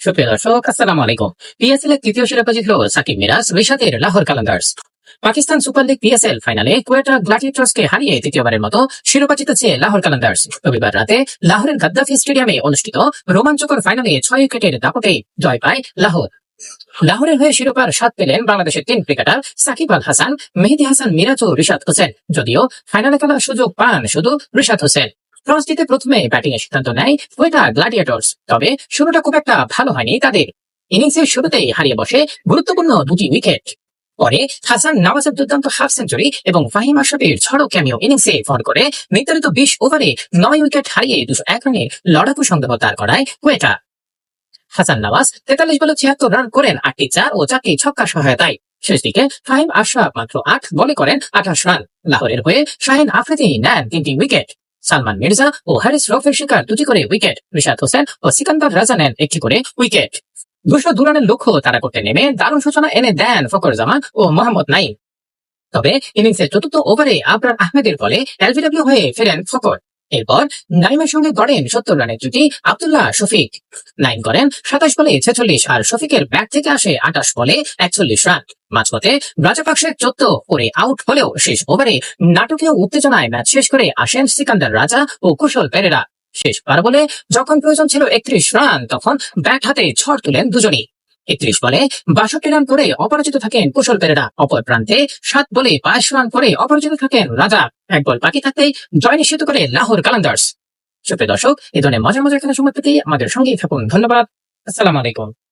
সুপ্রিয় দর্শক, আসসালামু আলাইকুম। পিএসএল এর তৃতীয় শিরোপা জিতল Shakib Miraz রিশাদের Lahore Qalandars. Pakistan super league PSL ফাইনালে হারিয়ে তৃতীয়বারের মতো শিরোপা জিতেছে লাহোর রবিবার রাতে লাহোরের গাদ্দাফি স্টেডিয়ামে অনুষ্ঠিত রোমাঞ্চকর ফাইনালে ছয় উইকেটের দাপটে জয় পায় লাহোর। লাহোরের হয়ে শিরোপার স্বাদ পেলেন বাংলাদেশের তিন ক্রিকেটার সাকিব আল হাসান, মেহেদি হাসান মিরাজ ও রিশাদ হোসেন। যদিও ফাইনালে খেলার সুযোগ পান শুধু রিশাদ হোসেন। টস জিতে প্রথমে ব্যাটিং এর সিদ্ধান্ত নেয় কোয়েটা গ্লাডিয়েটর্স। তবে শুরুটা খুব একটা ভালো হয়নি তাদের। ইনিংসের শুরুতেই হারিয়ে বসে গুরুত্বপূর্ণ দুটি উইকেট। পরে হাসান নওয়াজের দুর্দান্ত হাফ সেঞ্চুরি এবং ফাহিম আশরাফের ঝড়ো ক্যামিও ইনিংসে ফোন করে নির্ধারিত বিশ ওভারে নয় উইকেট হারিয়ে দুশো এক রানের লড়াকু সংগ্রহ তার করায় কোয়েটা হাসান নওয়াজ তেতাল্লিশ বলে ছিয়াত্তর রান করেন, আটটি চার ও চারটি ছক্কা সহায়তায়। শেষ দিকে ফাহিম আশরাফ মাত্র আট বলে করেন আঠাশ রান। লাহোরের হয়ে শাহিন আফ্রিদি নেন তিনটি উইকেট। সালমান মির্জা ও হ্যারিস রফের শিকার দুটি করে উইকেট। রিশাদ হোসেন ও সিকান্দার রাজা নেন একটি করে উইকেট। দুশো দু রানের লক্ষ্য তারা করতে নেমে দারুণ সূচনা এনে দেন ফকর জামান ও মোহাম্মদ নাই তবে ইনিংসের চতুর্থ ওভারে আবরার আহমেদের বলে এলবিডব্লিউ হয়ে ফেরেন ফকর এরপর নাইমের সঙ্গে গড়েন সত্তর রানের জুটি আবদুল্লাহ শফিক। নাইম করেন সাতাশ বলে ছেচল্লিশ আর শফিকের ব্যাট থেকে আসে আটাশ বলে একচল্লিশ রান। মাঝপথে রাজাপাকসের চোদ্দ করে আউট হলেও শেষ ওভারে নাটকীয় উত্তেজনায় ম্যাচ শেষ করে আসেন সিকান্দার রাজা ও কুশল পেরেরা। শেষ বার বলে যখন প্রয়োজন ছিল একত্রিশ রান, তখন ব্যাট হাতে ঝড় তুলেন দুজনই। একত্রিশ বলে বাষট্টি রান করে অপরাজিত থাকেন কুশল পেরেরা। অপর প্রান্তে সাত বলে বাইশ রান করে অপরাজিত থাকেন রাজা। এক বল বাকি থাকতেই জয় নিশ্চিত করে লাহোর কালান্দার্স। সুপ্রিয় দর্শক, এ ধরনের মজার মজার খেলার সময় পেতে আমাদের সঙ্গে থাকুন। ধন্যবাদ। আসসালাম আলাইকুম।